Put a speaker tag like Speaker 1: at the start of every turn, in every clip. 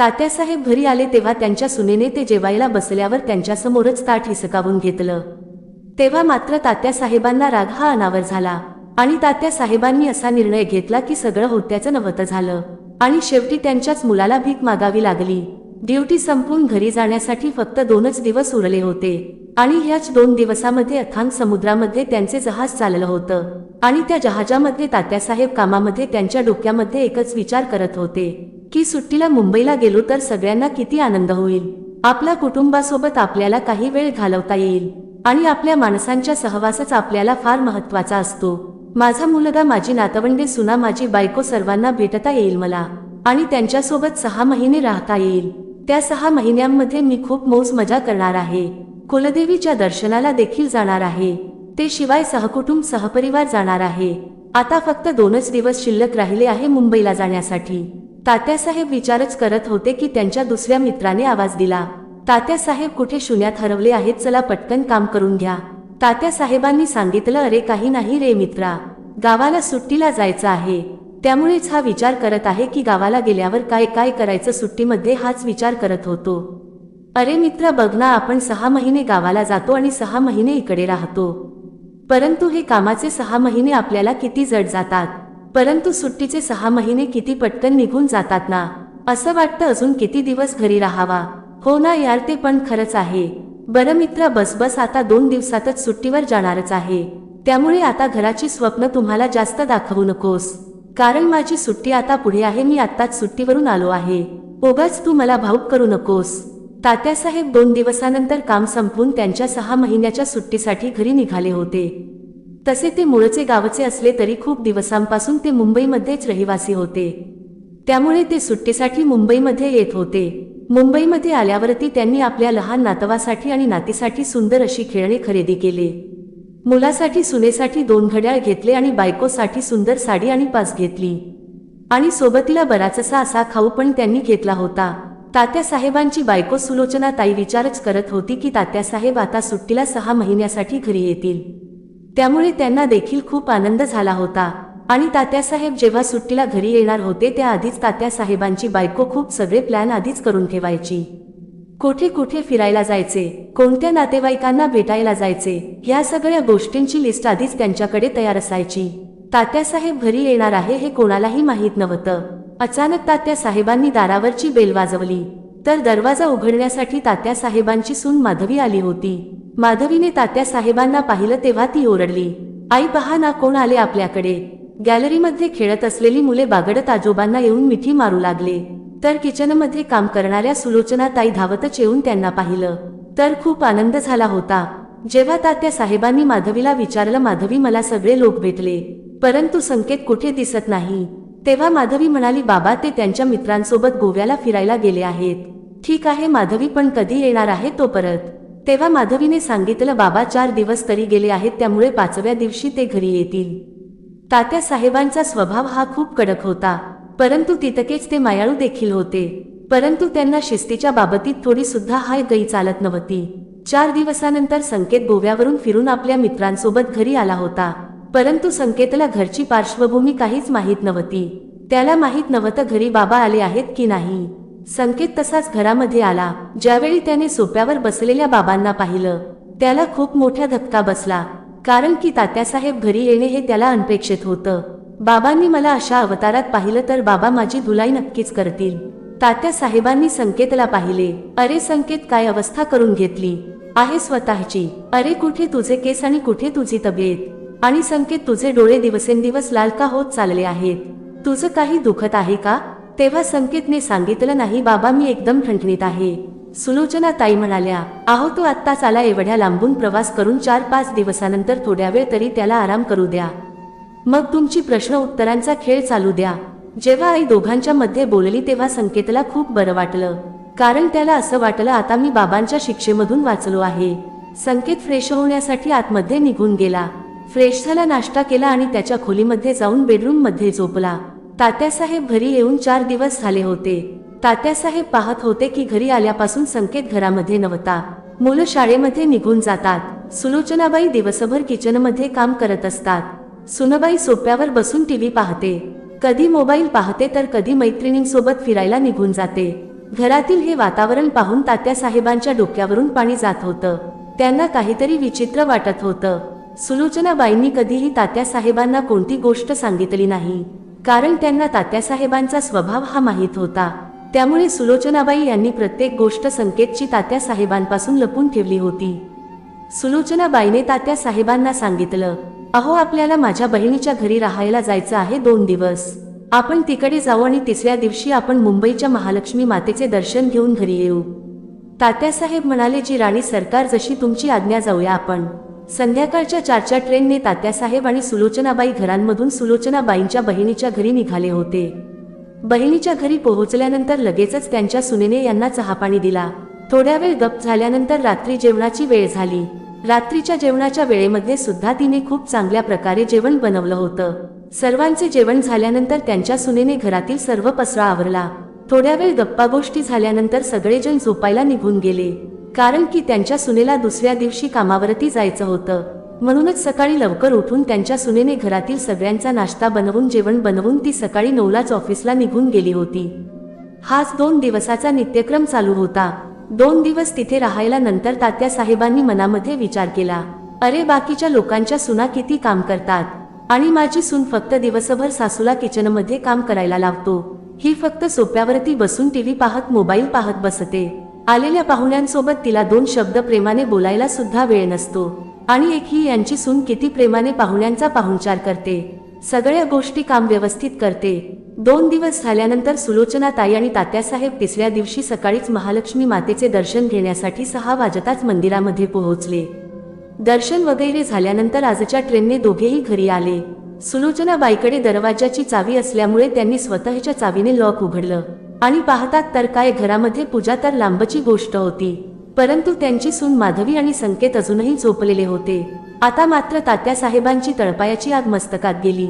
Speaker 1: तात्यासाहेब घरी आले तेव्हा त्यांच्या सुनेने ते जेवायला बसल्यावर त्यांच्यासमोरच ताट हिसकावून घेतलं. तेव्हा मात्र तात्यासाहेबांना राग हा अनावर झाला आणि तात्यासाहेबांनी असा निर्णय घेतला की सगळं होत्याचं नव्हतं झालं. आणि शेवटी त्यांच्याच मुलाला भीक मागावी लागली. ड्युटी संपून घरी जाण्यासाठी फक्त दोनच दिवस उरले होते आणि ह्याच दोन दिवसामध्ये अथांग समुद्रामध्ये त्यांचे जहाज चाललं होतं आणि त्या जहाजामध्ये तात्यासाहेब कामामध्ये त्यांच्या डोक्यामध्ये एकच विचार करत होते. की सुट्टीला मुंबईला गेलो तर सगळ्यांना किती आनंद होईल. आपल्या कुटुंबासोबत आपल्याला काही वेळ घालवता येईल. आणि आपल्या माणसांच्या सहवासच आपल्याला फार महत्त्वाचा असतो. माझा मुलगा माझी नातवंडे सुना माझी बायको सर्वांना भेटता येईल मला. आणि त्यांच्यासोबत सहा महिने राहता येईल. त्या सहा महिन्यांमध्ये मी खूप मौज मजा करणार आहे. कुलदेवीच्या दर्शनाला देखील जाणार आहे. ते शिवाय सहकुटुंब सहपरिवार जाणार आहे. आता फक्त दोनच दिवस शिल्लक राहिले आहे मुंबईला जाण्यासाठी. तात्यासाहेब विचारच करत होते की त्यांच्या दुसऱ्या मित्राने आवाज दिला तात्यासाहेब कुठे शून्यात हरवले आहेत चला पटकन काम करून घ्या. तात्यासाहेबांनी सांगितलं अरे काही नाही रे मित्रा गावाला सुट्टीला जायचं आहे. त्यामुळेच हा विचार करत आहे की गावाला गेल्यावर काय काय करायचं सुट्टीमध्ये हाच विचार करत होतो. अरे मित्र बघ ना आपण सहा महिने गावाला जातो आणि सहा महिने इकडे राहतो. परंतु हे कामाचे सहा महिने आपल्याला किती जड जातात. परंतु सुट्टीचे सहा महिने किती पटकन निघून जातात ना? असं वाटतं अजून किती दिवस घरी राहावा? हो ना यार ते पण खरंच आहे. बरं मित्रा बस बस आता दोन दिवसातच सुट्टीवर जाणारच आहे. त्यामुळे आता घराची स्वप्न तुम्हाला जास्त दाखवू नकोस. कारण माझी सुट्टी आता पुढे आहे मी आत्ताच सुट्टीवरून आलो आहे. ओगाच तू मला भाऊक करू नकोस. तात्यासाहेब दोन दिवसानंतर काम संपवून त्यांच्या सहा महिन्याच्या सुट्टीसाठी घरी निघाले होते. तसे ते मूळचे गावचे असले तरी खूप दिवसांपासून ते मुंबईमध्येच रहिवासी होते. त्यामुळे ते सुट्टीसाठी मुंबईमध्ये येत होते. मुंबईमध्ये आल्यावरती त्यांनी आपल्या लहान नातवासाठी आणि नातीसाठी सुंदर अशी खेळणी खरेदी केले. मुलासाठी सुनेसाठी दोन घड्याळ घेतले आणि बायकोसाठी सुंदर साडी आणि पास घेतली. आणि सोबतीला बराचसा असा खाऊ पण त्यांनी घेतला होता. तात्यासाहेबांची बायको सुलोचना ताई विचारच करत होती की तात्यासाहेब आता सुट्टीला सहा महिन्यासाठी घरी येतील. त्यामुळे त्यांना देखील खूप आनंद झाला होता. आणि तात्यासाहेब जेव्हा सुट्टीला घरी येणार होते त्याआधीच तात्यासाहेबांची बायको खूप सगळे प्लॅन आधीच करून ठेवायची. कोठे कुठे फिरायला जायचे कोणत्या नातेवाईकांना भेटायला जायचे या सगळ्या गोष्टींची लिस्ट आधीच त्यांच्याकडे तयार असायची. तात्यासाहेब घरी येणार आहे हे कोणालाही माहीत नव्हतं. अचानक तात्यासाहेबांनी दारावरची बेल वाजवली. तर दरवाजा उघडण्यासाठी तात्यासाहेबांची सून माधवी आली होती. माधवीने तात्यासाहेबांना पाहिलं तेव्हा ती ओरडली आई पहा ना कोण आले आपल्याकडे. गॅलरीमध्ये खेळत असलेली मुले बागडत आजोबांना येऊन मिठी मारू लागले. तर किचनमध्ये काम करणाऱ्या सुलोचना ताई धावतच येऊन त्यांना पाहिलं. तर खूप आनंद झाला होता. जेव्हा तात्या साहेबांनी माधवीला विचारलं माधवी मला सगळे लोक भेटले. परंतु संकेत कुठे दिसत नाही? तेव्हा माधवी म्हणाली बाबा ते त्यांच्या मित्रांसोबत गोव्याला फिरायला गेले आहेत. ठीक आहे माधवी पण कधी येणार आहे तो परत? तेव्हा माधवीने सांगितलं बाबा चार दिवस तरी गेले आहेत त्यामुळे पाचव्या दिवशी ते घरी येतील. तात्या साहेबांचा स्वभाव हा खूप कडक होता परंतु तितकेच ते मायाळू देखील होते. परंतु त्यांना शिस्तीच्या बाबतीत थोडी सुद्धा हाय गई चालत नव्हती. चार दिवसानंतर संकेत गोव्यावरून फिरून आपल्या मित्रांसोबत घरी आला होता. परंतु संकेतला घरची पार्श्वभूमी काहीच माहीत नव्हती. त्याला माहीत नव्हतं घरी बाबा आले आहेत की नाही. संकेत तसाच घरामध्ये आला. ज्यावेळी त्याने सोप्यावर बसलेल्या बाबांना पाहिलं त्याला खूप मोठा धक्का बसला कारण की तात्यासाहेब घरी येणे हे त्याला अनपेक्षित होतं. बाबांनी मला अशा अवतारात पाहिलं तर बाबा माझी धुलाई नक्कीच करतील. तात्या साहेबांनी संकेतला पाहिले अरे संकेत काय अवस्था करून घेतली? आहे स्वतःची. अरे कुठे तुझे केस आणि कुठे तुझी तब्येत? आणि संकेत तुझे डोळे दिवसेंदिवस लाल का होत चालले आहेत. तुझं काही दुखत आहे का? तेव्हा संकेतने सांगितलं नाही बाबा मी एकदम ठणठणीत आहे. सुलोचना ताई म्हणाल्या आहो तो आत्ताच आला एवढ्या लांबून प्रवास करून चार पाच दिवसानंतर थोड्या वेळ तरी त्याला आराम करू द्या. मग तुमची प्रश्न उत्तरांचा खेळ चालू द्या. जेव्हा आई दोघांच्या मध्ये बोलली तेव्हा संकेतला खूप बरं वाटलं. कारण त्याला असं वाटलं आता मी बाबांच्या शिक्षेमधून वाचलो आहे. संकेत फ्रेश होण्यासाठी आतमध्ये निघून गेला. फ्रेश झाला नाश्ता केला आणि त्याच्या खोलीमध्ये जाऊन बेडरूममध्ये झोपला. तात्यासाहेब घरी येऊन चार दिवस झाले होते. तात्यासाहेब पाहत होते की घरी आल्यापासून संकेत घरामध्ये नव्हता. मुलं शाळेमध्ये निघून जातात. सुलोचनाबाई दिवसभर किचनमध्ये काम करत असतात. सुनबाई सोप्यावर बसून टीव्ही पाहते. कधी मोबाईल पाहते तर कधी मैत्रिणींसोबत फिरायला निघून जाते. घरातील हे वातावरण पाहून तात्यासाहेबांच्या डोक्यावरून पाणी जात होतं. त्यांना काहीतरी विचित्र वाटत होतं. सुलोचनाबाईंनी कधीही तात्यासाहेबांना कोणती गोष्ट सांगितली नाही. कारण त्यांना तात्यासाहेबांचा स्वभाव हा माहीत होता. त्यामुळे सुलोचनाबाई यांनी प्रत्येक गोष्ट संकेतची तात्यासाहेबांपासून लपून ठेवली होती. सुलोचनाबाईने तात्यासाहेबांना सांगितलं अहो आपल्याला माझ्या बहिणीच्या घरी राहायला जायचं आहे दोन दिवस. आपण तिकडे जाऊ आणि तिसऱ्या दिवशी आपण मुंबईच्या महालक्ष्मी मातेचे दर्शन घेऊन घरी येऊ. तात्यासाहेब म्हणाले जी राणी सरकार जशी तुमची आज्ञा जाऊया आपण. संध्याकाळच्या चारच्या ट्रेनने तात्यासाहेब आणि सुलोचनाबाई घरांमधून सुलोचनाबाईंच्या बहिणीच्या घरी निघाले होते. बहिणीच्या घरी पोहोचल्यानंतर लगेचच त्यांच्या सुनेने यांना चहापाणी दिला. थोड्या वेळ गप झाल्यानंतर रात्री जेवणाची वेळ झाली. रात्रीच्या जेवणाच्या वेळेमध्ये सुद्धा तिने खूप चांगल्या प्रकारे जेवण बनवलं होतं. सर्वांचे जेवण झाल्यानंतर त्यांच्या सुनेने घरातील सर्व पसरा आवरला. थोड्या वेळ गप्पा गोष्टी झाल्यानंतर सगळेजण झोपायला निघून गेले. कारण की त्यांच्या सुनेला दुसऱ्या दिवशी कामावरती जायचं होतं. म्हणूनच सकाळी लवकर उठून त्यांच्या सुनेने घरातील सगळ्यांचा नाश्ता बनवून जेवण बनवून ती सकाळी नऊलाच ऑफिसला निघून गेली होती. हाच दोन दिवसाचा नित्यक्रम चालू होता. दोन दिवस तिथे राहायला नंतर तात्या साहेबांनी मनामध्ये विचार केला. अरे बाकीच्या लोकांच्या सुना किती काम करतात. आणि माझी सून फक्त दिवसभर सासूला किचनमध्ये काम करायला लावतो. ही फक्त सोप्यावरती बसून टीव्ही पाहत मोबाईल पाहत बसते. आलेल्या पाहुण्यांसोबत तिला दोन शब्द प्रेमाने बोलायला सुद्धा वेळ नसतो. आणि एक ही यांची सून किती प्रेमाने पाहुण्यांचा पाहुणचार करते. सगळ्या गोष्टी काम व्यवस्थित करते. दोन दिवस झाल्यानंतर सुलोचना ताई आणि तात्यासाहेब तिसऱ्या दिवशी सकाळीच महालक्ष्मी मातेचे दर्शन घेण्यासाठी सहा वाजताच मंदिरामध्ये पोहोचले. दर्शन वगैरे झाल्यानंतर आजच्या ट्रेनने दोघेही घरी आले. सुलोचना बाईकडे दरवाजाची चावी असल्यामुळे त्यांनी स्वतःच्या चावीने लॉक उघडलं. आणि पाहतात तर काय घरामध्ये पूजा तर लांबची गोष्ट होती. परंतु त्यांची सून माधवी आणि संकेत अजूनही झोपलेले होते. आता मात्र तात्या साहेबांची तळपायाची आग मस्तकात गेली.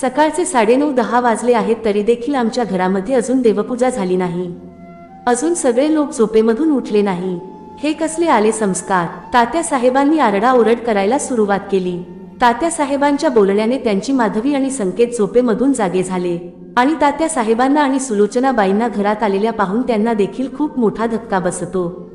Speaker 1: सकाळचे साडेनऊ दहा वाजले आहेत तरी देखील आमच्या घरामध्ये अजून देवपूजा झाली नाही. अजून सगळे लोक झोपेमधून उठले नाही. हे कसले आले संस्कार? तात्या साहेबांनी आरडाओरड करायला सुरुवात केली. तात्या साहेबांच्या बोलण्याने त्यांची माधवी आणि संकेत झोपेमधून जागे झाले. आणि तात्या साहेबांना आणि सुलोचनाबाईंना घरात आलेल्या पाहून त्यांना देखील खूप मोठा धक्का बसतो.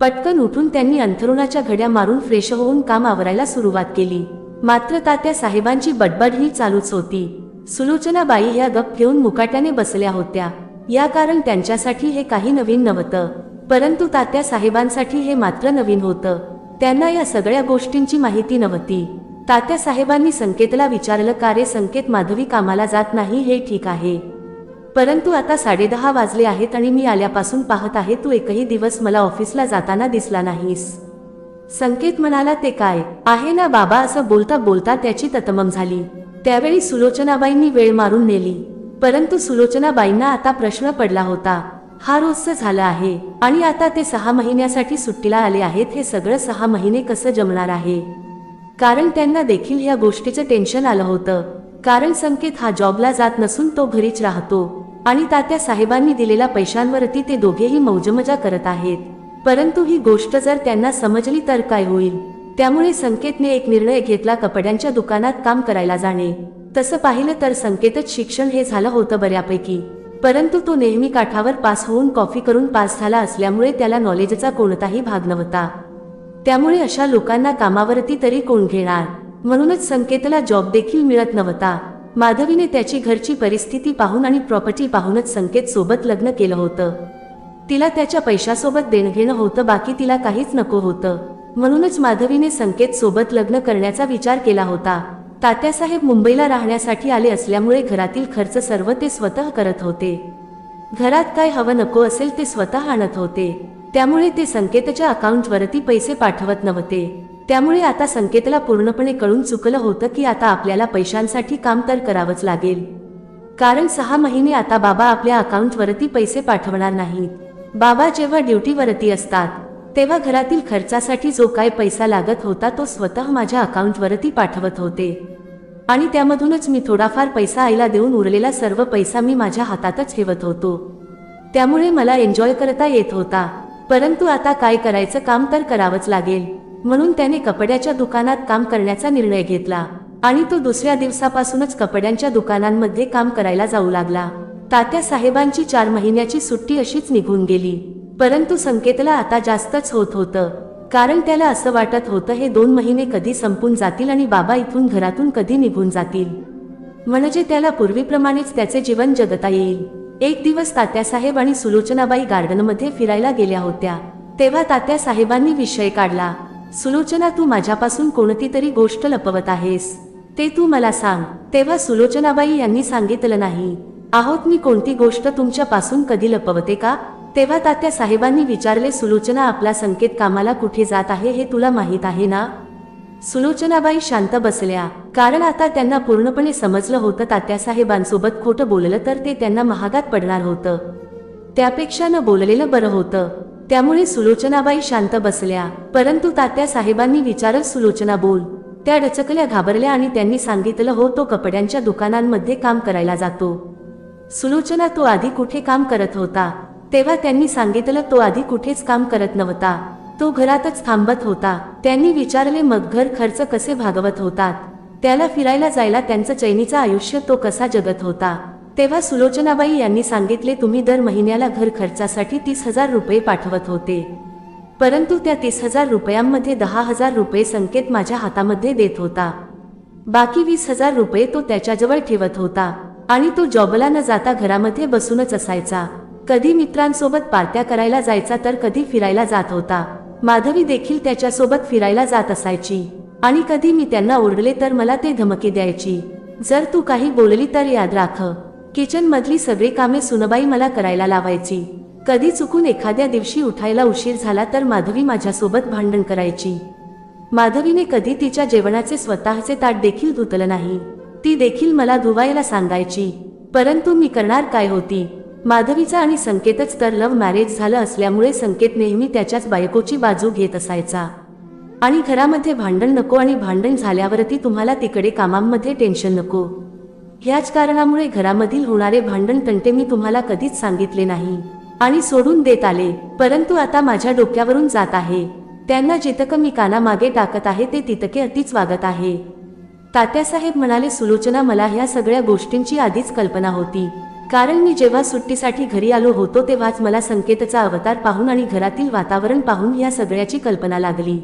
Speaker 1: पटकन उठून त्यांनी अंथरुणाच्या घड्या मारून फ्रेश होऊन काम आवरायला सुरुवात केली. मात्र तात्या साहेबांची बडबड ही चालूच होती. सुलोचनाबाई या गप घेऊन मुकाट्याने बसल्या होत्या. या कारण त्यांच्यासाठी हे काही नवीन नव्हतं. परंतु तात्या साहेबांसाठी हे मात्र नवीन होतं. त्यांना या सगळ्या गोष्टींची माहिती नव्हती. तात्या साहेबांनी संकेतला विचारलं का रे संकेत माधवी कामाला जात नाही? हे ठीक आहे. परंतु आता साडेदहा वाजले आहेत आणि मी आल्यापासून पाहत आहे तू एकही दिवस मला ऑफिसला जाताना दिसला नाहीस. संकेत म्हणाला ते काय? आहे ना बाबा असं बोलता बोलता त्याची ततमम झाली. त्यावेळी सुलोचनाबाईंनी वेळ मारून नेली. परंतु सुलोचनाबाईंना आता प्रश्न पडला होता. हा रोजचं झालं आहे. आणि आता ते सहा महिन्यासाठी सुट्टीला आले आहेत हे सगळं सहा महिने कसं जमणार आहे? कारण त्यांना देखील या गोष्टीचं टेन्शन आलं होतं. कारण संकेत हा जॉबला जात नसून तो घरीच राहतो. आणि तात्या साहेबांनी दिलेल्या पैशांवरती ते दोघेही मौजमजा करत आहेत. परंतु ही गोष्ट जर त्यांना समजली तर काय होईल? त्यामुळे संकेतने एक निर्णय घेतला कपड्यांच्या दुकानात काम करायला जाणे. तसं पाहिलं तर संकेतच शिक्षण हे झालं होतं बऱ्यापैकी. परंतु तो नेहमी काठावर पास होऊन कॉफी करून पास झाला असल्यामुळे त्याला नॉलेजचा कोणताही भाग नव्हता. त्यामुळे अशा लोकांना कामावरती तरी कोण घेणार? म्हणूनच संकेतला जॉब देखील मिळत नव्हता. माधवीने त्याची घरची परिस्थिती पाहून आणि प्रॉपर्टी पाहूनच संकेत सोबत लग्न केलं होतं. तिला त्याच्या पैशासोबत देणघेणं होतं बाकी तिला काहीच नको होतं. म्हणूनच माधवीने संकेत सोबत लग्न करण्याचा विचार केला होता. तात्यासाहेब मुंबईला राहण्यासाठी आले असल्यामुळे घरातील खर्च सर्व ते स्वतः करत होते. घरात काय हवं नको असेल ते स्वतः आणत होते. त्यामुळे ते संकेतच्या अकाउंटवरती पैसे पाठवत नव्हते. त्यामुळे आता संकेतला पूर्णपणे कळून चुकलं होतं की आता आपल्याला पैशांसाठी काम तर करावंच लागेल. कारण सहा महिने आता बाबा आपल्या अकाउंटवरती पैसे पाठवणार नाहीत. बाबा जेव्हा ड्युटीवरती असतात तेव्हा घरातील खर्चासाठी जो काय पैसा लागत होता तो स्वतः माझ्या अकाउंटवरती पाठवत होते. आणि त्यामधूनच मी थोडाफार पैसा आईला देऊन उरलेला सर्व पैसा मी माझ्या हातातच ठेवत होतो. त्यामुळे मला एन्जॉय करता येत होता. परंतु आता काय करायचं काम तर करावंच लागेल. म्हणून त्याने कपड्याच्या दुकानात काम करण्याचा निर्णय घेतला. आणि तो दुसऱ्या दिवसापासूनच कपड्यांच्या दुकानांमध्ये काम करायला जाऊ लागला. तात्या साहेबांची चार महिन्याची सुट्टी अशीच निघून गेली. परंतु संकेतला आता जास्तच होत होतं. कारण त्याला असं वाटत होतं हे दोन महिने कधी संपून जातील आणि बाबा इथून घरातून कधी निघून जातील. म्हणजे त्याला पूर्वीप्रमाणेच त्याचे जीवन जगता येईल. एक दिवस तात्यासाहेब आणि सुलोचनाबाई गार्डनमध्ये फिरायला गेल्या होत्या. तेव्हा तात्यासाहेबांनी विषय काढला. सुलोचना तू माझ्यापासून कोणती तरी गोष्ट लपवत आहेस. ते तू मला सांग. तेव्हा सुलोचनाबाई यांनी सांगितलं नाही. आहोत मी कोणती गोष्ट तुमच्यापासून कधी लपवते का? तेव्हा तात्या साहेबांनी विचारले सुलोचना आपला संकेत कामाला कुठे जात आहे हे तुला माहीत आहे ना? सुलोचनाबाई शांत बसल्या. कारण आता त्यांना पूर्णपणे समजलं होतं तात्यासाहेबांसोबत खोटं बोललं तर ते त्यांना महागात पडणार होतं. त्यापेक्षा न बोललेलं बरं होतं. त्यामुळे सुलोचनाबाई शांत बसल्या. परंतु तात्यासाहेबांनी विचारत सुलोचना बोल. त्या डचकल्या घाबरल्या आणि त्यांनी सांगितलं हो तो कपड्यांच्या दुकानांमध्ये काम करायला जातो. सुलोचना तो आधी कुठे काम करत होता? तेव्हा त्यांनी सांगितलं तो आधी कुठेच काम करत नव्हता. तो घरातच थांबत होता. त्यांनी विचारले मग घर खर्च कसे भागवत होतात? त्याला फिरायला जायला त्यांचं चैनीचं आयुष्य तो कसा जगत होता? तेव्हा सुलोचनाबाई यांनी सांगितले तुम्ही दर महिन्याला घर खर्चासाठी तीस हजार रुपये पाठवत होते. परंतु त्या तीस हजार रुपयांमध्ये दहा हजार रुपये संकेत माझ्या हातामध्ये देत होता. बाकी वीस हजार रुपये तो त्याच्याजवळ ठेवत होता आणि तो जॉबला न जाता घरामध्ये बसूनच असायचा. कधी मित्रांसोबत पार्ट्या करायला जायचा तर कधी फिरायला जात होता. माधवी देखील त्याच्यासोबत फिरायला जात असायची. आणि कधी मी त्यांना ओरडले तर मला ते धमकी द्यायची. जर तू काही बोलली तर याद राख. किचन मधली सगळी कामे सुनबाई मला करायला लावायची. कधी चुकून एखाद्या दिवशी उठायला उशीर झाला तर माधवी माझ्यासोबत भांडण करायची. माधवीने कधी तिच्या जेवणाचे स्वतःचे ताट देखील धुतलं नाही. ती देखील मला धुवायला सांगायची. परंतु मी करणार काय होती? माधवीचा आणि संकेतच तर लव्ह मॅरेज झालं असल्यामुळे संकेत नेहमी त्याच्याच बायकोची बाजू घेत असायचा. आणि घरामध्ये भांडण नको आणि भांडण झाल्यावरती तुम्हाला तिकडे कामांमध्ये टेन्शन नको. ह्याच कारणामुळे घरामधील होणारे भांडण तंटे मी तुम्हाला कधीच सांगितले नाही. आणि सोडून देत आले परंतु आता माझ्या डोक्यावरून जात आहे. त्यांना जितकं मी कानामागे टाकत आहे ते तितके अतिच वागत आहे. तात्यासाहेब म्हणाले सुलोचना मला ह्या सगळ्या गोष्टींची आधीच कल्पना होती. कारण मी जेव्हा सुट्टीसाठी घरी आलो होतो तेव्हाच मला संकेतचा अवतार पाहून आणि घरातील वातावरण पाहून या सगळ्याची कल्पना लागली.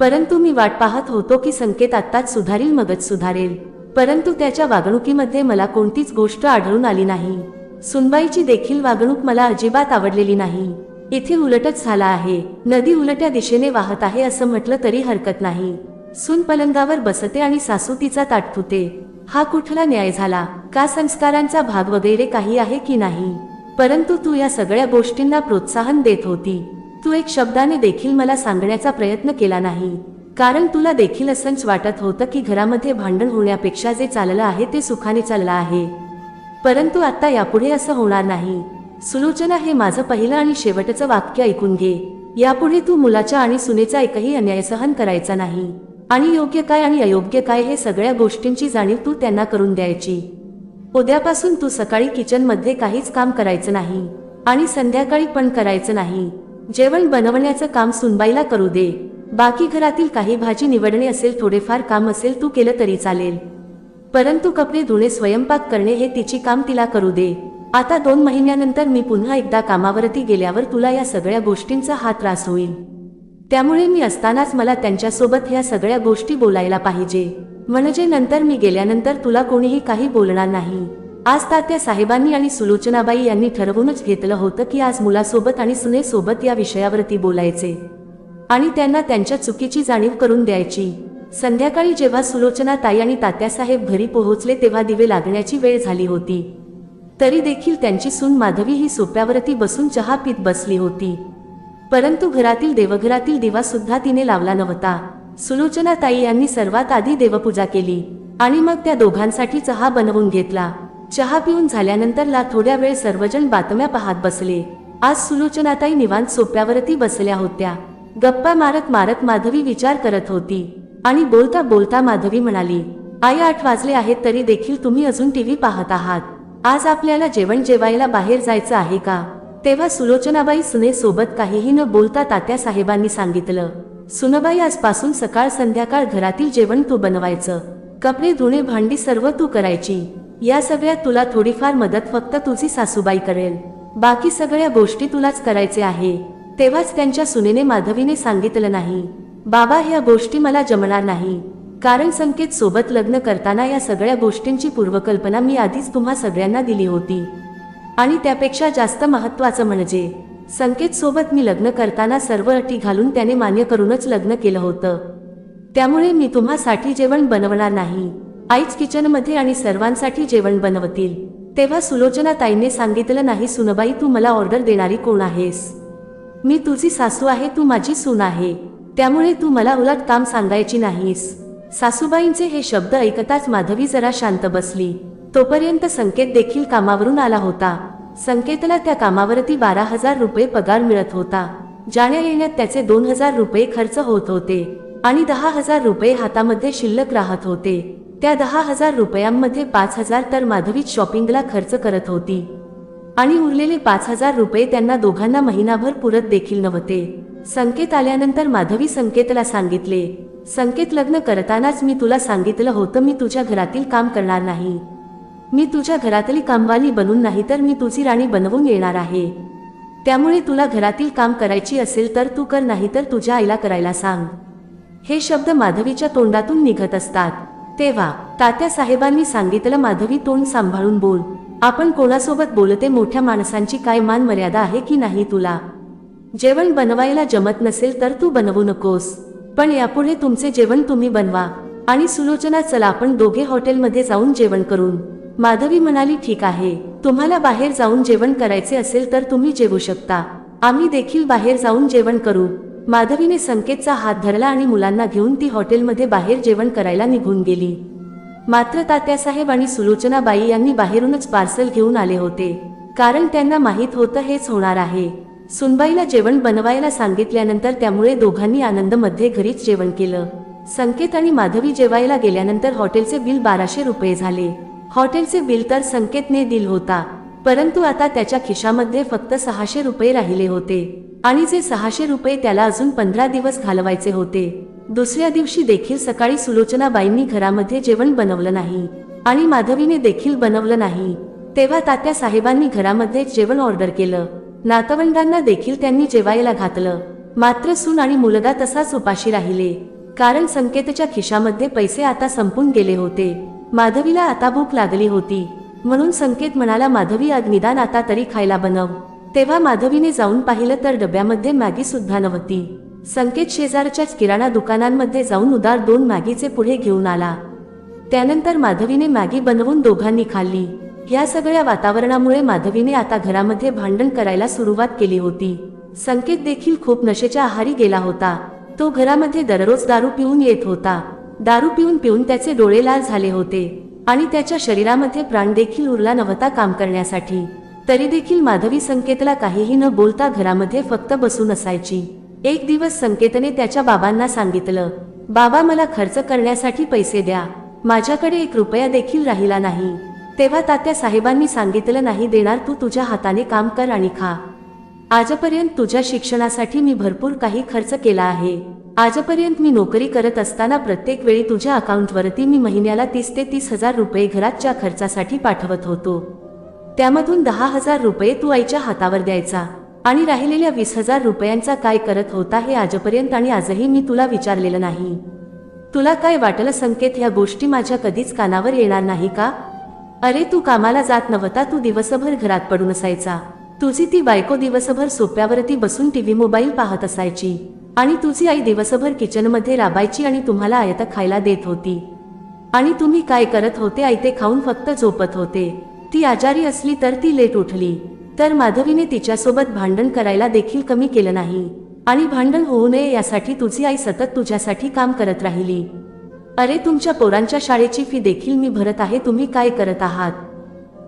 Speaker 1: परंतु मी वाट पाहत होतो की संकेत आत्ताच सुधारील मगच सुधारेल. परंतु त्याच्या वागणुकीमध्ये मला कोणतीच गोष्ट आढळून आली नाही. सुनबाईची देखील वागणूक मला अजिबात आवडलेली नाही. इथे उलटच झाला आहे. नदी उलट्या दिशेने वाहत आहे असं म्हटलं तरी हरकत नाही. सून पलंगावर बसते आणि सासू तिचा ताटपुते हा कुठला न्याय झाला? का संस्कारांचा भाग वगैरे काही आहे की नाही? परंतु तू या सगळ्या गोष्टींना प्रोत्साहन देत होती. तू एक शब्दाने देखील मला सांगण्याचा प्रयत्न केला नाही. कारण तुला देखील असंच वाटत होतं की घरामध्ये भांडण होण्यापेक्षा जे चाललं आहे ते सुखाने चाललं आहे. परंतु आता यापुढे असं होणार नाही. सुलोचना हे माझं पहिलं आणि शेवटचं वाक्य ऐकून घे. यापुढे तू मुलाच्या आणि सुनेचा एकही अन्याय सहन करायचा नाही. आणि योग्य काय आणि अयोग्य काय हे सगळ्या गोष्टींची जाणीव तू त्यांना करून द्यायची. उद्यापासून तू सकाळी किचनमध्ये काहीच काम करायचं नाही. आणि संध्याकाळी पण करायचं नाही. जेवण बनवण्याचं काम सुनबाईला करू दे. बाकी घरातील काही भाजी निवडणे असेल थोडेफार काम असेल तू केलं तरी चालेल. परंतु कपडे धुणे स्वयंपाक करणे हे तिची काम तिला करू दे. आता दोन महिन्यानंतर मी पुन्हा एकदा कामावरती गेल्यावर तुला या सगळ्या गोष्टींचा हा त्रास होईल. त्यामुळे मी असतानाच मला त्यांच्यासोबत ह्या सगळ्या गोष्टी बोलायला पाहिजे. म्हणजे नंतर मी गेल्यानंतर तुला कोणीही काही बोलणार नाही. आज तात्या साहेबांनी आणि सुलोचनाबाई यांनी ठरवूनच घेतलं होतं की आज मुलासोबत आणि सुनेसोबत या विषयावरती बोलायचे. आणि त्यांना त्यांच्या चुकीची जाणीव करून द्यायची. संध्याकाळी जेव्हा सुलोचना ताई आणि तात्यासाहेब घरी पोहोचले तेव्हा दिवे लागण्याची वेळ झाली होती. तरी देखील त्यांची सून माधवी ही सोप्यावरती बसून चहा पीत बसली होती. परंतु घरातील देवघरातील दिवा सुद्धा तिने लावला नव्हता. सुलोचना ताई यांनी सर्वात आधी देवपूजा केली आणि मग त्या दोघांसाठी चहा बनवून घेतला. चहा पिऊन झाल्यानंतरला थोड्या वेळ सर्वजण बातम्या पाहत बसले. आज सुलोचनाताई निवांत सोप्यावरती बसल्या होत्या. गप्पा मारत मारत माधवी विचार करत होती. आणि बोलता बोलता माधवी म्हणाली आई आठ वाजले आहेत तरी देखील तुम्ही अजून टीव्ही पाहत आहात. आज आपल्याला जेवण जेवायला बाहेर जायचं आहे का? तेव्हा सुलोचनाबाई सुने सोबत काहीही न बोलता तात्या साहेबांनी सांगितलं सुनबाई आजपासून सकाळ संध्याकाळ घरातील जेवण तू बनवायचं. कपडे धुणे भांडी सर्व तू करायची. या सगळ्यात तुला थोडीफार मदत फक्त तुझी सासूबाई करेल. बाकी सगळ्या गोष्टी तुलाच करायचे आहे. तेव्हाच त्यांच्या सुनेने माधवीने सांगितलं नाही. बाबा ह्या गोष्टी मला जमणार नाही. कारण संकेत सोबत लग्न करताना या सगळ्या गोष्टींची पूर्वकल्पना मी आधीच तुम्हा सगळ्यांना दिली होती. आणि त्यापेक्षा जास्त महत्वाचं म्हणजे संकेत सोबत मी लग्न करताना सर्व अटी घालून त्याने मान्य करूनच लग्न केलं होतं. त्यामुळे मी तुम्हासाठी जेवण बनवणार नाही. आईच किचनमध्ये आणि सर्वांसाठी जेवण बनवतील. तेव्हा सुलोचना ताईने सांगितलं नाही सुनबाई तू मला ऑर्डर देणारी कोण आहेस? मी तुझी सासू आहे तू माझी सून आहे. त्यामुळे तू मला उलट काम सांगायची नाहीस. सासूबाईंचे हे शब्द ऐकताच माधवी जरा शांत बसली. तोपर्यंत संकेत देखील कामावरून आला होता. संकेतला त्या कामावरती बारा हजार रुपये पगार मिळत होता. जाण्या येण्यात त्याचे दोन हजार रुपये खर्च होत होते आणि दहा हजार रुपये हातामध्ये शिल्लक राहत होते. त्या दहा हजार रुपयांमध्ये पाच हजार तर माधवीत शॉपिंगला खर्च करत होती. आणि उरलेले पाच हजार रुपये त्यांना दोघांना महिनाभर पुरत देखील नव्हते. संकेत आल्यानंतर माधवी संकेतला सांगितले संकेत लग्न करतानाच मी तुला सांगितलं होतं मी तुझ्या घरातील काम करणार नाही. मी तुझ्या घरातली कामवाली बनून नाही तर मी तुझी राणी बनवून येणार आहे. त्यामुळे तुला घरातील काम करायची असेल तर तू कर नाही तर तुझ्या आईला करायला सांग. हे शब्द माधवीच्या तोंडातून निघत असतात. तेव्हा तात्या साहेबांनी सांगितलं माधवी तोंड सांभाळून बोल. आपण कोणासोबत बोलते मोठ्या माणसांची काय मान मर्यादा आहे की नाही तुला? जेवण बनवायला जमत नसेल तर तू बनवू नकोस. पण यापुढे तुमचे जेवण तुम्ही बनवा. आणि सुलोचना चला आपण दोघे हॉटेलमध्ये जाऊन जेवण करून. माधवी म्हणाली ठीक आहे. तुम्हाला बाहेर जाऊन जेवण करायचे असेल तर तुम्ही जेवू शकता. आम्ही देखील बाहेर जाऊन जेवण करू. माधवीने संकेतचा हात धरला आणि मुलांना घेऊन ती हॉटेलमध्ये बाहेर जेवण करायला निघून गेली. मात्र तात्यासाहेब आणि सुलोचनाबाई यांनी बाहेरूनच पार्सल घेऊन आले होते. कारण त्यांना माहीत होतं हेच होणार आहे. सुनबाईला जेवण बनवायला सांगितल्यानंतर त्यामुळे दोघांनी आनंदमध्ये घरीच जेवण केलं. संकेत आणि माधवी जेवायला गेल्यानंतर हॉटेलचे बिल बाराशे रुपये झाले. हॉटेलचे बिल तर संकेतने दिल होता. परंतु आता त्याच्या खिशामध्ये फक्त सहाशे रुपये राहिले होते. आणि जे सहाशे रुपये त्याला अजून पंधरा दिवस घालवायचे होते. दुसऱ्या दिवशी देखील सकाळी सुलोचनाबाईंनी घरामध्ये जेवण बनवलं नाही. आणि माधवीने देखील बनवलं नाही. तेव्हा तात्या साहेबांनी घरामध्ये जेवण ऑर्डर केलं. नातवंडांना देखील त्यांनी जेवायला घातलं. मात्र सून आणि मुलगा तसाच उपाशी राहिले. कारण संकेतच्या खिशामध्ये पैसे आता संपून गेले होते. माधवीला आता भूक लागली होती. म्हणून संकेत म्हणाला माधवी आज निदान आता तरी खायला बनव. तेव्हा माधवीने जाऊन पाहिलं तर डब्यामध्ये मॅगी सुद्धा नव्हती. संकेत शेजारच्याच किराणा दुकानांमध्ये जाऊन उदार दोन मॅगीचे पुढे घेऊन आला. त्यानंतर माधवीने मॅगी बनवून दोघांनी खाल्ली. या सगळ्या वातावरणामुळे माधवीने आता घरामध्ये भांडण करायला सुरुवात केली होती. संकेत देखील खूप नशेच्या आहारी गेला होता. तो घरामध्ये दररोज दारू पिऊन येत होता. दारू पिऊन पिऊन त्याचे डोळे लाल झाले होते. आणि त्याच्या शरीरामध्ये प्राण देखील उरला नव्हता काम करण्यासाठी. तरी देखील माधवी संकेतला काहीही न बोलता घरामध्ये फक्त बसून असायची. एक दिवस संकेतने त्याच्या बाबांना सांगितलं बाबा मला खर्च करण्यासाठी पैसे द्या. माझ्याकडे एक रुपया देखील राहिला नाही. तेव्हा तात्या साहेबांनी सांगितलं नाही देणार तू तुझ्या हाताने काम कर आणि खा. आजपर्यंत तुझ्या शिक्षणासाठी मी भरपूर काही खर्च केला आहे. आजपर्यंत मी नोकरी करत असताना प्रत्येक वेळी तुझ्या अकाउंटवरती मी महिन्याला तीस ते तीस हजार रुपये घराच्या खर्चासाठी पाठवत होतो. त्यामधून दहा हजार रुपये तू आईच्या हातावर द्यायचा आणि राहिलेल्या वीस हजार रुपयांचा काय करत होता हे आजपर्यंत आणि आजही मी तुला विचारलेलं नाही. तुला काय वाटलं संकेत ह्या गोष्टी माझ्या कधीच कानावर येणार नाही का? अरे तू कामाला जात नव्हता तू दिवसभर घरात पडून असायचा. तुझी ती बायको दिवसभर सोप्यावरती बसून टीव्ही मोबाईल पाहत असायची. आणि तुझी आई दिवसभर किचनमध्ये राबायची आणि तुम्हाला आयत खायला देत होती. आणि तुम्ही काय करत होते आई ते खाऊन फक्त झोपत होते. ती आजारी असली तर ती लेट उठली. तर माधवीने तिच्यासोबत भांडण करायला देखील कमी केलं नाही. आणि भांडण होऊ नये यासाठी तुझी आई सतत तुझ्यासाठी काम करत राहिली. अरे तुमच्या पोरांच्या शाळेची फी देखील मी भरत आहे तुम्ही काय करत आहात?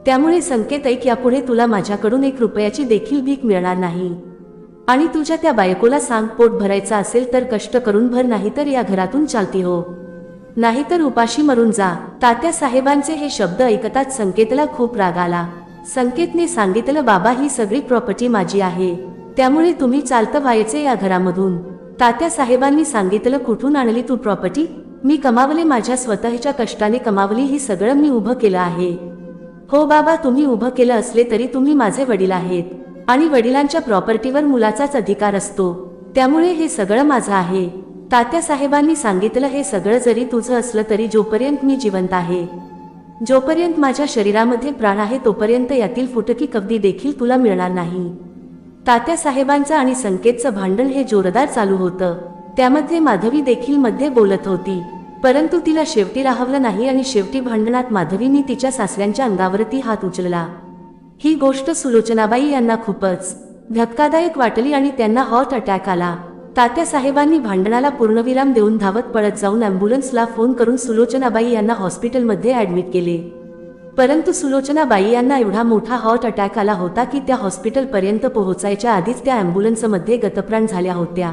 Speaker 1: त्यामुळे संकेत ऐक यापुढे तुला माझ्याकडून एक रुपयाची देखील भीक मिळणार नाही. आणि तुझ्या त्या बायकोला सांग पोट भरायचं असेल तर कष्ट करून भर नाही तर या घरातून चालती हो. नाहीतर उपाशी मरून जा. तात्या साहेबांचे हे शब्द ऐकताच संकेतला खूप राग आला. संकेतने सांगितलं बाबा ही सगळी प्रॉपर्टी माझी आहे. त्यामुळे तुम्ही चालतं व्हायचे या घरामधून. तात्या साहेबांनी सांगितलं कुठून आणली तू प्रॉपर्टी? मी कमावले माझ्या स्वतःच्या कष्टाने कमावली ही सगळं मी उभं केलं आहे. हो बाबा तुम्ही उभं केलं असले तरी तुम्ही माझे वडील आहेत. आणि वडिलांच्या प्रॉपर्टीवर मुलाचाच अधिकार असतो. त्यामुळे हे सगळं माझं आहे. तात्या साहेबांनी सांगितलं हे सगळं जरी तुझं असलं तरी जोपर्यंत मी जिवंत आहे जोपर्यंत माझ्या शरीरामध्ये प्राण आहे तोपर्यंत यातील फुटकी कवदी देखील तुला मिळणार नाही. तात्या साहेबांचं आणि संकेतचं भांडण हे जोरदार चालू होतं. त्यामध्ये माधवी देखील मध्ये बोलत होती. परंतु तिला शेवटी राहवलं नाही आणि शेवटी भांडणात माधवीनी तिच्या सासऱ्यांच्या अंगावरती हात उचलला. ही गोष्ट सुलोचनाबाई यांना खूपच धक्कादायक वाटली आणि त्यांना हॉट अटॅक आला. तात्या साहेबांनी भांडणाला पूर्णविराम देऊन धावत पळत जाऊन अँब्युलन्सला फोन करून सुलोचनाबाई यांना हॉस्पिटलमध्ये ऍडमिट केले. परंतु सुलोचनाबाई यांना एवढा मोठा हॉट अटॅक आला होता की त्या हॉस्पिटलपर्यंत पोहोचायच्या आधीच त्या अँब्युलन्समध्ये गतप्राण झाल्या होत्या.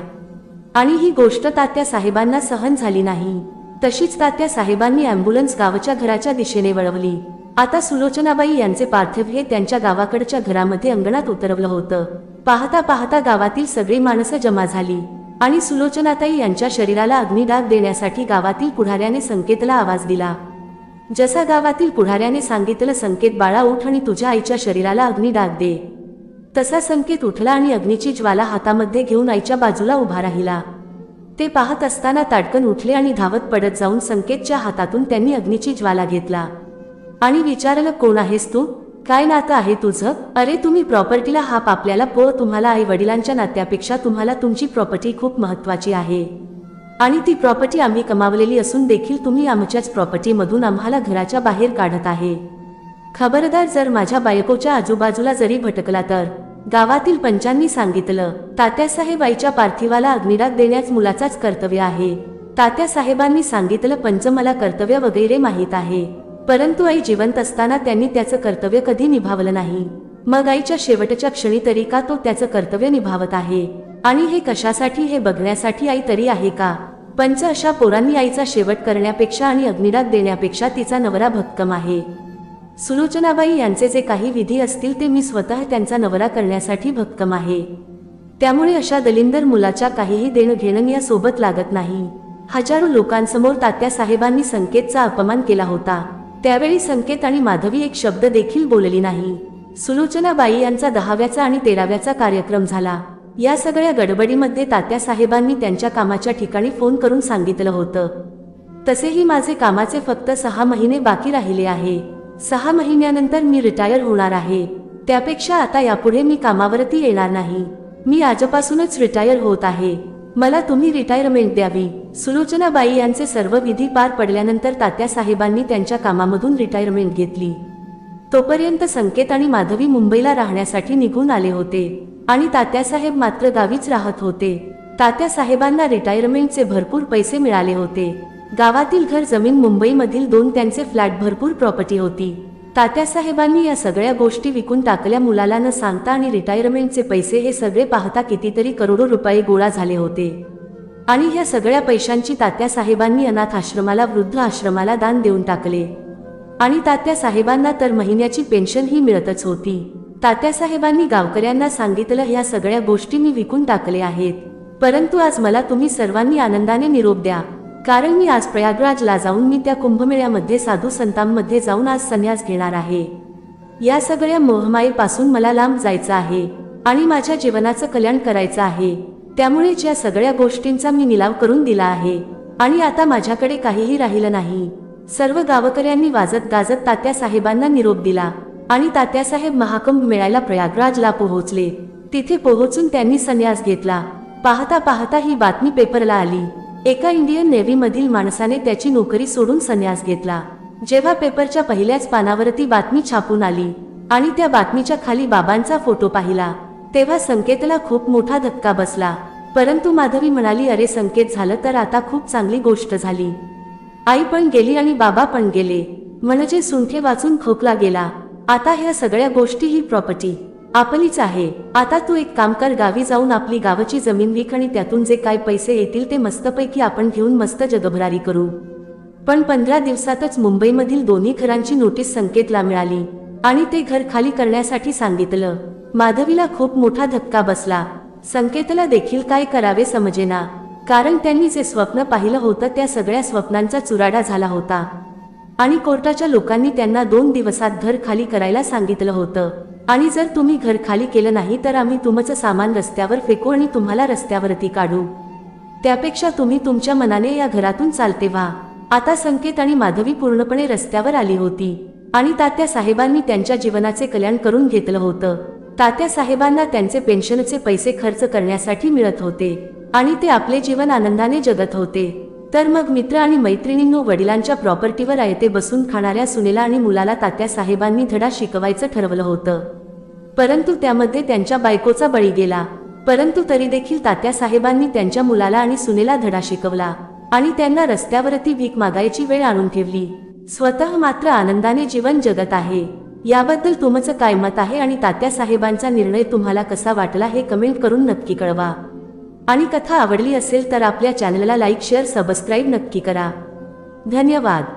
Speaker 1: आणि ही गोष्ट तात्या साहेबांना सहन झाली नाही. तशीच तात्या साहेबांनी अँब्युलन्स गावाच्या घराच्या दिशेने वळवली. आता सुलोचनाबाई यांचे पार्थिव हे त्यांच्या गावाकडच्या घरामध्ये अंगणात उतरवलं होतं. पाहता पाहता गावातील सगळी माणसं जमा झाली. आणि सुलोचनाताई यांच्या शरीराला अग्निडाग देण्यासाठी गावातील पुढाऱ्याने संकेतला आवाज दिला. जसा गावातील पुढाऱ्याने सांगितलं संकेत बाळा उठ आणि तुझ्या आईच्या शरीराला अग्निडाग दे. तसा संकेत उठला आणि अग्नीची ज्वाला हातामध्ये घेऊन आईच्या बाजूला उभा राहिला. ते पाहत असताना ताडकन उठले आणि धावत पडत जाऊन संकेतच्या हातातून त्यांनी अग्नीची ज्वाला घेतला. आणि विचारलं कोण आहेस तू? काय नातं आहे तुझं? अरे तुम्ही प्रॉपर्टीला हाप आपल्याला पो तुम्हाला आई वडिलांच्या नात्यापेक्षा तुम्हाला तुमची प्रॉपर्टी खूप महत्वाची आहे. आणि ती प्रॉपर्टी आम्ही कमावलेली असून देखील तुम्ही आमच्याच प्रॉपर्टीमधून आम्हाला घराच्या बाहेर काढत आहे. खबरदार जर माझ्या बायकोच्या आजूबाजूला जरी भटकला तर गावातील पंचांनी सांगितलं तात्यासाहेब आईच्या पार्थिवाला अग्निराग देण्याच मुलाचाच कर्तव्य आहे. तात्यासाहेबांनी सांगितलं पंच मला कर्तव्य वगैरे माहीत आहे. परंतु आई जिवंत असताना त्यांनी त्याचं कर्तव्य कधी निभावलं नाही. मग आईच्या शेवटच्या क्षणी तरी का तो त्याचं कर्तव्य निभावत आहे. आणि हे कशासाठी हे बघण्यासाठी आई तरी आहे का? पंच अशा पोरांनी आईचा शेवट करण्यापेक्षा आणि अग्निराग देण्यापेक्षा तिचा नवरा भक्कम आहे. सुलोचनाबाई यांचे जे काही विधी असतील ते मी स्वतः त्यांचा नवरा करण्यासाठी भक्कम आहे. त्यामुळे अशा दलिंदर मुलाच्या काहीही देणं घेणं या सोबत लागत नाही. हजारो लोकांसमोर तात्या साहेबांनी संकेतचा अपमान केला होता. त्यावेळी संकेत आणि माधवी एक शब्द देखील बोलली नाही. सुलोचनाबाई यांचा दहाव्याचा आणि तेराव्याचा कार्यक्रम झाला. या सगळ्या गडबडीमध्ये तात्या साहेबांनी त्यांच्या कामाच्या ठिकाणी फोन करून सांगितलं होतं. तसेही माझे कामाचे फक्त सहा महिने बाकी राहिले आहे. सहा महिन्यानंतर मी रिटायर होणार आहे. त्यापेक्षा आता यापुढे मी कामावरती येणार नाही. मी आजपासूनच रिटायर होत आहे. मला तुम्ही रिटायरमेंट द्यावी. सुलोचनाबाई यांचे सर्व विधी पार पडल्यानंतर तात्या साहेबांनी त्यांच्या कामामधून रिटायरमेंट घेतली. तोपर्यंत संकेत आणि माधवी मुंबईला राहण्यासाठी निघून आले होते. आणि तात्यासाहेब मात्र गावीच राहत होते. तात्या साहेबांना रिटायरमेंटचे भरपूर पैसे मिळाले होते. गावातील घर जमीन मुंबईमधील दोन त्यांचे फ्लॅट भरपूर प्रॉपर्टी होती. तात्यासाहेबांनी या सगळ्या गोष्टी विकून टाकल्या मुलाला न सांगता आणि रिटायरमेंटचे पैसे हे सगळे पाहता कितीतरी करोडो रुपये गोळा झाले होते. आणि ह्या सगळ्या पैशांची तात्यासाहेबांनी अनाथ आश्रमाला वृद्ध आश्रमाला दान देऊन टाकले. आणि तात्यासाहेबांना तर महिन्याची पेन्शन ही मिळतच होती. तात्यासाहेबांनी गावकऱ्यांना सांगितलं ह्या सगळ्या गोष्टी मी विकून टाकले आहेत. परंतु आज मला तुम्ही सर्वांनी आनंदाने निरोप द्या. कारण मी आज प्रयागराजला जाऊन मी त्या कुंभमेळ्यामध्ये साधू संतांमध्ये जाऊन आज संन्यास घेणार आहे. या सगळ्या मोहमायेपासून मला लांब जायचं आहे आणि माझ्या जीवनाचं कल्याण करायचं आहे. त्यामुळेच या सगळ्या गोष्टींचा मी निलाव करून दिला आहे आणि आता माझ्याकडे काहीही राहिलं नाही. सर्व गावकऱ्यांनी वाजत गाजत तात्या साहेबांना निरोप दिला आणि तात्यासाहेब महाकुंभ मेळ्याला प्रयागराजला पोहोचले. तिथे पोहोचून त्यांनी संन्यास घेतला. पाहता पाहता ही बातमी पेपरला आली. एका इंडियन नेव्हीमधील माणसाने त्याची नोकरी सोडून संन्यास घेतला. जेव्हा पेपरच्या पहिल्याच पानावरती बातमी छापून आली आणि त्या बातमीच्या खाली बाबांचा फोटो पाहिला तेव्हा संकेतला खूप मोठा धक्का बसला. परंतु माधवी म्हणाली अरे संकेत झालं तर आता खूप चांगली गोष्ट झाली. आई पण गेली आणि बाबा पण गेले. म्हणजे सुंठे वाचून खोकला गेला. आता ह्या सगळ्या गोष्टी ही प्रॉपर्टी. आपलीच आहे. आता तू एक काम कर गावी जाऊन आपली गावाची जमीन विक आणि त्यातून जे काय पैसे येतील ते मस्तपैकी आपण घेऊन मस्त जगभरारी करू. पण पंधरा दिवसातच मुंबईमधील दोन्ही घरांची नोटीस संकेतला मिळाली आणि ते घर खाली करण्यासाठी सांगितलं. माधवीला खूप मोठा धक्का बसला. संकेतला देखील काय करावे समजेना. कारण त्यांनी जे स्वप्न पाहिलं होतं त्या सगळ्या स्वप्नांचा चुराडा झाला होता. आणि कोर्टाच्या लोकांनी त्यांना दोन दिवसात घर खाली करायला सांगितलं होतं. आणि जर तुम्ही घर खाली केलं नाही तर आम्ही तुमचं सामान रस्त्यावर फेकू आणि तुम्हाला रस्त्यावरती काढू. त्यापेक्षा तुम्ही तुमच्या मनाने या घरातून चालते व्हा. आता संकेत आणि माधवी पूर्णपणे रस्त्यावर आली होती आणि तात्या साहेबांनी त्यांच्या जीवनाचे कल्याण करून घेतलं होतं. तात्या साहेबांना त्यांचे पेन्शनचे पैसे खर्च करण्यासाठी मिळत होते आणि ते आपले जीवन आनंदाने जगत होते. तर मग मित्र आणि मैत्रिणींनो वडिलांच्या प्रॉपर्टीवर आयते बसून खाणाऱ्या सुनेला आणि मुलाला तात्या साहेबांनी धडा शिकवायचं ठरवलं होतं. परंतु त्यामध्ये त्यांच्या बायकोचा बळी गेला. परंतु तरी देखील तात्या साहेबांनी त्यांच्या मुलाला आणि सुनेला धडा शिकवला आणि त्यांना रस्त्यावरती भीक मागायची वेळ आणून ठेवली. स्वतः मात्र आनंदाने जीवन जगत आहे. याबद्दल तुमचं काय मत आहे आणि तात्या साहेबांचा निर्णय तुम्हाला कसा वाटला हे कमेंट करून नक्की कळवा. आणि कथा आवडली असेल तर आपल्या चॅनलला लाईक शेअर सबस्क्राईब नक्की करा. धन्यवाद.